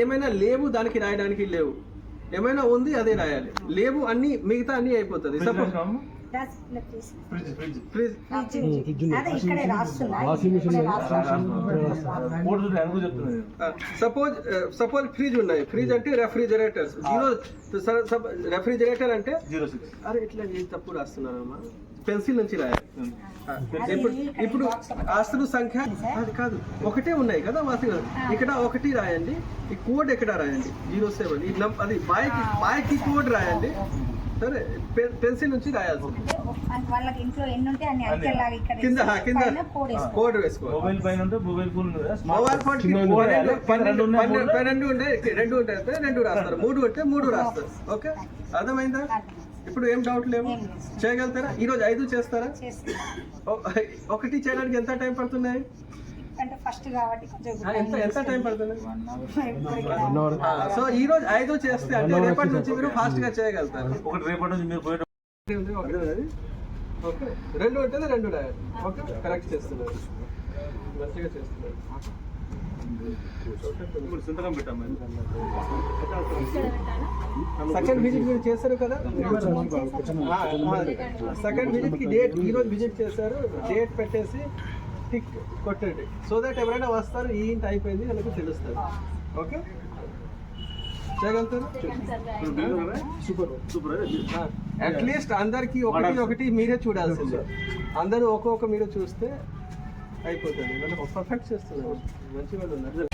ఏమైనా లేవు దానికి రాయడానికి లేవు. ఏమైనా ఉంది అదే రాయాలి. లేవు అన్ని మిగతా అన్ని అయిపోతుంది సపోజ్ సపోజ్ సపోజ్ ఫ్రిడ్జ్ ఉన్నాయి. ఫ్రిడ్జ్ అంటే రెఫ్రిజరేటర్స్ జీరో రెఫ్రిజరేటర్ అంటే? జీరో సిక్స్ అరే ఇట్లా ఏం తప్పు రాస్తున్నారమ్మా? పెన్సిల్ నుంచి రాయాలి. ఇప్పుడు. ఆస్తుల సంఖ్య అది కాదు. ఒకటే ఉన్నాయి కదా వాస్తులు ఇక్కడ ఒకటి రాయండి. ఈ కోడ్ ఎక్కడ రాయండి? Zero seven. ఈ అది బాయ్కి బాయ్కి కోడ్ రాయండి. సరే పెన్- పెన్సిల్ నుంచి రాయాల్సి వాళ్ళకి ఇంట్లో ఎన్ని ఉంటే అన్ని అంకెల్లాగా ఇక్కడ కింద ఆ, కింద పైన కోడ్ వేసుకోవాలి. మొబైల్ పైన మొబైల్ ఫోన్ మొబైల్ ఫోన్ రెండు ఉంటాయి. రెండు ఉంటాయి రెండు రాస్తారు. మూడు ఉంటే మూడు రాస్తారు. ఓకే? అర్థమైందా? ఇప్పుడు ఏం డౌట్ లేవు. చేయగలుగుతారా? ఈ రోజు ఐదు చేస్తారా? ఒకటి చేయడానికి ఎంత టైం పడుతున్నాయి? అంటే ఫస్ట్ కాబట్టి కొంచెం ఎంత ఎంత టైం పడుతుంది? సో ఈ రోజు ఐదు చేస్తే అంటే రేపటి నుంచి మీరు ఫాస్ట్గా చేయగలుగుతారు. ఒకటి రేపటి నుంచి మీరు ఉన్నది. ఓకే. రెండు ఉంటుంది రెండు ఓకే. కరెక్ట్ చేస్తున్నారు. మంచిగా చేస్తున్నారు. సెకండ్ విజిట్ మీరు చేశారు కదా? సెకండ్ విజిట్కి డేట్ ఈ రోజు విజిట్ చేశారు. డేట్ పెట్టేసి టిక్ కొట్టండి. సో దట్ ఎవరైనా వస్తారు ఈ ఇంటి అయిపోయింది వాళ్ళకి తెలుస్తుంది. ఓకే చేయగలుగుతారు? Super super. అట్లీస్ట్ అందరికి ఒకటి ఒకటి మీరే చూడాల్సిందే. అందరూ ఒక్కొక్క మీరు చూస్తే అయిపోతుంది. పర్ఫెక్ట్ చేస్తున్నారు. మంచి వాళ్ళు ఉన్నారు.